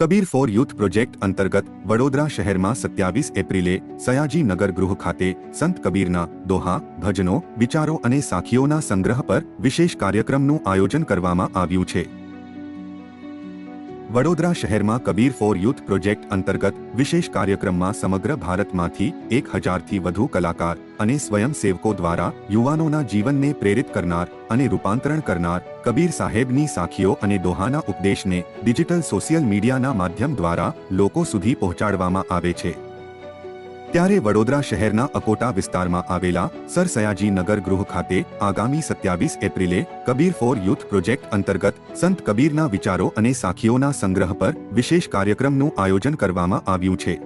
Kabir four youth project અંતર્ગત વડોદરા શહેરમાં સત્યાવીસ એપ્રિલે સયાજી નગર ગૃહ ખાતે સંત કબીરના દોહા ભજનો વિચારો અને સાખીઓના સંગ્રહ પર વિશેષ કાર્યક્રમનું આયોજન કરવામાં આવ્યું છે. વડોદરા શહેરમાં કબીર ફોર યુથ પ્રોજેક્ટ અંતર્ગત વિશેષ કાર્યક્રમમાં સમગ્ર ભારતમાંથી એક હજારથી વધુ કલાકાર અને સ્વયંસેવકો દ્વારા યુવાનોના જીવનને પ્રેરિત કરનાર અને રૂપાંતરણ કરનાર કબીર સાહેબની સાખીઓ અને દોહાના ઉપદેશને ડિજિટલ સોશિયલ મીડિયાના માધ્યમ દ્વારા લોકો સુધી પહોંચાડવામાં આવે છે. ત્યારે વડોદરા શહેરના અકોટા વિસ્તારમાં આવેલા સર સયાજી નગર ગૃહ ખાતે આગામી સત્યાવીસ એપ્રિલે કબીર ફોર યુથ પ્રોજેક્ટ અંતર્ગત સંત કબીરના વિચારો અને સાખીઓના સંગ્રહ પર વિશેષ કાર્યક્રમનું આયોજન કરવામાં આવ્યું છે.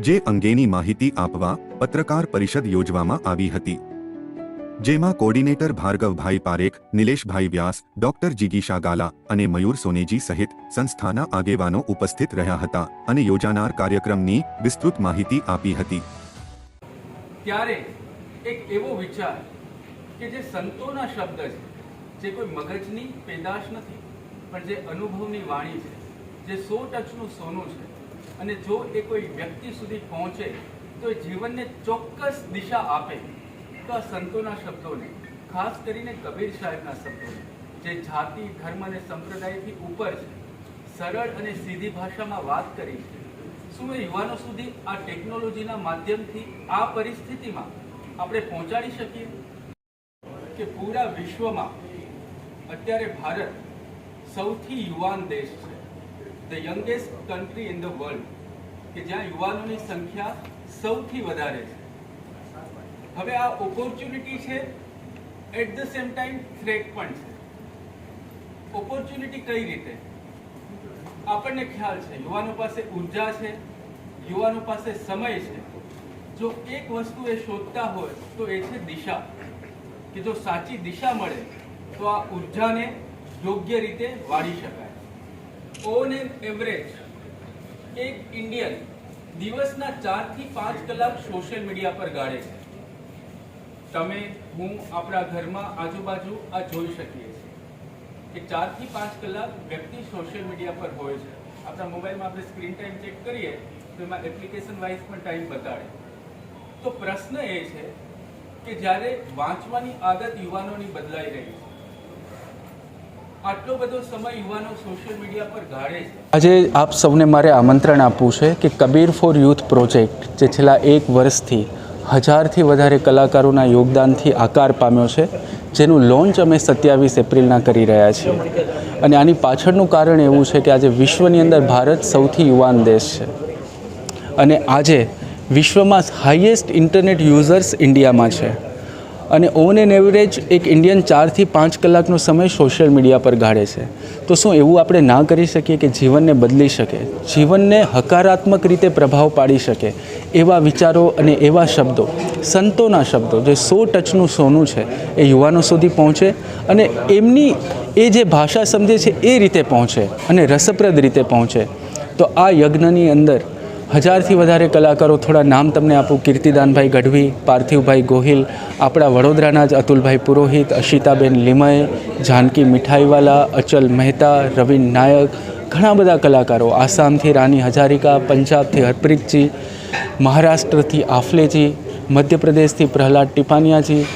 જે અંગેની માહિતી આપવા પત્રકાર પરિષદ યોજવામાં આવી હતી. જેમાં કોર્ડિનેટર ભાર્ગવભાઈ પારેખ, નિલેશભાઈ વ્યાસ, ડોક્ટર જીગીશા ગાલા અને મયુર સોનેજી સહિત સંસ્થાના આગેવાનો ઉપસ્થિત રહ્યા હતા અને યોજાનાર કાર્યક્રમની વિસ્તૃત માહિતી આપી હતી. ત્યારે એક એવો વિચાર કે જે સંતોના શબ્દ છે, જે કોઈ મગજની પેદાશ નથી, પણ જે અનુભવની વાણી છે, જે સો ટચનું સોનું છે અને જો એ કોઈ વ્યક્તિ સુધી પહોંચે તો એ જીવનને ચોક્કસ દિશા આપે તો સંતોના શબ્દોને, ખાસ કરીને કબીર સાહેબના શબ્દોને, જે જાતિ, ધર્મ અને સંપ્રદાયથી ઉપર છે, સરળ અને સીધી ભાષામાં વાત કરી છે. શું એ યુવાનો સુધી આ ટેકનોલોજીના માધ્યમથી, આ પરિસ્થિતિમાં આપણે પહોંચાડી શકીએ? કે પૂરા વિશ્વમાં અત્યારે ભારત સૌથી યુવાન દેશ છે. The youngest country in the world કે જ્યાં યુવાનોની સંખ્યા સૌથી વધારે છે. હવે આ ઓપોર્ચ્યુનિટી છે at the same time threat પણ છે. ઓપોર્ચ્યુનિટી કઈ રીતે? આપણને ખ્યાલ છે, યુવાનો પાસે ઊર્જા છે, યુવાનો પાસે સમય છે. જો એક વસ્તુ એ શોધતા હોય, તો એ છે દિશા. કે જો સાચી દિશા મળે, તો આ ઉર્જાને યોગ્ય રીતે વાળી શકાય. ઓન એન એવરેજ એક ઇન્ડિયન દિવસના ચારથી પાંચ કલાક સોશિયલ મીડિયા પર ગાળે છે. તમે હું આપણા ઘરમાં આજુબાજુ આ જોઈ શકીએ છીએ કે ચારથી પાંચ કલાક વ્યક્તિ સોશિયલ મીડિયા પર હોય છે. આપણા મોબાઈલમાં આપણે સ્ક્રીન ટાઈમ ચેક કરીએ, તો એમાં એપ્લિકેશન વાઇઝ પણ ટાઈમ બતાડે. તો પ્રશ્ન એ છે કે જ્યારે વાંચવાની આદત યુવાનોની બદલાઈ રહી છે, આટલો બધો સમય યુવાનો સોશિયલ મીડિયા પર ગાળે આજે આપ સૌને મારે આમંત્રણ આપવું છે કે કબીર ફોર યુથ પ્રોજેક્ટ જે છેલ્લા એક વર્ષથી હજારથી વધારે કલાકારોના યોગદાનથી આકાર પામ્યો છે, જેનું લોન્ચ અમે સત્યાવીસ એપ્રિલના કરી રહ્યા છીએ. અને આની પાછળનું કારણ એવું છે કે આજે વિશ્વની અંદર ભારત સૌથી યુવાન દેશ છે. અને આજે વિશ્વમાં હાઈએસ્ટ ઇન્ટરનેટ યુઝર્સ ઇન્ડિયામાં છે. અને ઓન એન એવરેજ એક ઇન્ડિયન ચારથી પાંચ કલાકનો સમય સોશિયલ મીડિયા પર ગાળે છે. તો શું એવું આપણે ના કરી શકીએ કે જીવનને બદલી શકે? જીવનને હકારાત્મક રીતે પ્રભાવ પાડી શકે એવા વિચારો અને એવા શબ્દો, સંતોના શબ્દો જે સો ટચનું સોનું છે એ યુવાનો સુધી પહોંચે અને એમની એ જે ભાષા સમજે છે એ રીતે પહોંચે અને રસપ્રદ રીતે પહોંચે. તો આ યજ્ઞની અંદર હજારથી વધારે કલાકારો થોડા નામ તમને આપું. કીર્તિદાનભાઈ ગઢવી, પાર્થિવભાઈ ગોહિલ, આપણા વડોદરાના જ અતુલભાઈ પુરોહિત, અશિતાબેન લીમય, જાનકી મીઠાઈવાલા, અચલ મહેતા, રવિન નાયક, ઘણા બધા કલાકારો. આસામથી રાની હજારિકા, પંજાબથી હરપ્રીતજી, મહારાષ્ટ્રથી આફલેજી, મધ્યપ્રદેશથી પ્રહલાદ ટિપાનિયાજી,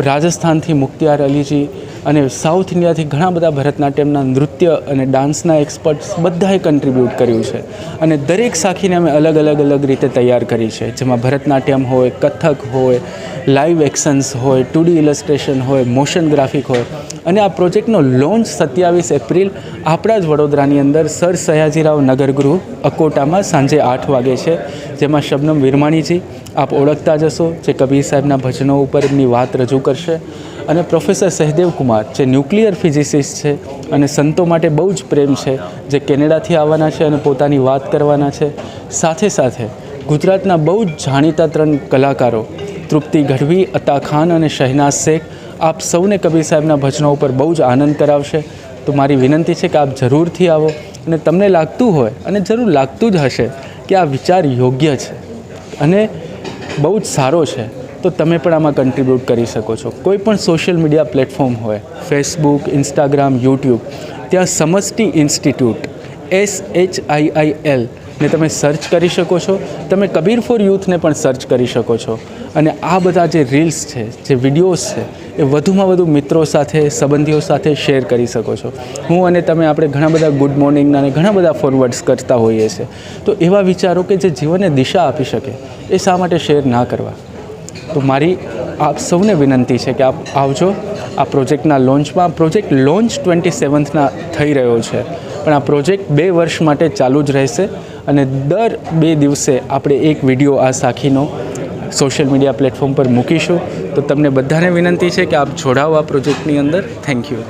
રાજસ્થાનથી મુખ્તિયાર અલીજી અને સાઉથ ઇન્ડિયાથી ઘણા બધા ભરતનાટ્યમના નૃત્ય અને ડાન્સના એક્સપર્ટ્સ બધાએ કન્ટ્રીબ્યુટ કર્યું છે. અને દરેક સાખીને અમે અલગ અલગ અલગ રીતે તૈયાર કરી છે. જેમાં ભરતનાટ્યમ હોય, કથક હોય લાઈવ એક્શન્સ હોય ટુડી ઇલસ્ટ્રેશન હોય મોશન ગ્રાફિક હોય. અને આ પ્રોજેક્ટનો લોન્ચ સત્યાવીસ એપ્રિલ આપણા જ વડોદરાની અંદર સર સયાજીરાવ નગરગૃહ અકોટામાં સાંજે આઠ વાગે છે. જેમાં શબનમ વિરમાણીજી, આપ ઓળખતા જશો જે કબીર સાહેબના ભજનો ઉપર એમની વાત રજૂ કરશે. અને પ્રોફેસર સહદેવ કુમાર, જે ન્યુક્લિયર ફિઝિસિસ્ટ છે અને સંતો માટે બહુ જ પ્રેમ છે, જે કેનેડાથી આવવાના છે અને પોતાની વાત કરવાના છે. સાથે સાથે ગુજરાતના બહુ જ જાણીતા ત્રણ કલાકારો, તૃપ્તિ ગઢવી, અતા ખાન અને શહેનાઝ શેખ આપ સૌને કબીર સાહેબના ભજનો ઉપર બહુ જ આનંદ કરાવશે. તો મારી વિનંતી છે કે આપ જરૂરથી આવો અને તમને લાગતું હોય, અને જરૂર લાગતું જ હશે કે આ વિચાર યોગ્ય છે અને બહુ જ સારો છે, તો તમે પણ આમાં કન્ટ્રીબ્યુટ કરી શકો છો. કોઈ પણ સોશિયલ મીડિયા પ્લેટફોર્મ હોય ફેસબુક ઇન્સ્ટાગ્રામ યુટ્યુબ ત્યાં Samashti institute S H I I L ને તમે સર્ચ કરી શકો છો. તમે કબીર ફોર યુથને પણ સર્ચ કરી શકો છો. અને આ બધા જે રીલ્સ છે, જે વિડીયોઝ છે, એ વધુમાં વધુ મિત્રો સાથે, સંબંધીઓ સાથે શેર કરી શકો છો. હું અને તમે આપણે ઘણા બધા ગુડ મોર્નિંગના અને ઘણા બધા ફોરવર્ડ્સ કરતા હોઈએ છીએ. તો એવા વિચારો કે જે જીવનને દિશા આપી શકે, એ શા માટે શેર ના કરવા? તો મારી આપ સૌને વિનંતી છે કે આપ આવજો. આ પ્રોજેક્ટના લોન્ચમાં પ્રોજેક્ટ લોન્ચ ટ્વેન્ટી સેવન્થના થઈ રહ્યો છે. પણ આ પ્રોજેક્ટ બે વર્ષ માટે ચાલુ જ રહેશે. અને દર બે દિવસે આપણે એક વીડિયો આ સાખીનો સોશિયલ મીડિયા પ્લેટફોર્મ પર મૂકીશું. તો તમને બધાને વિનંતી છે કે આપ જોડાઓ આ પ્રોજેક્ટની અંદર. Thank you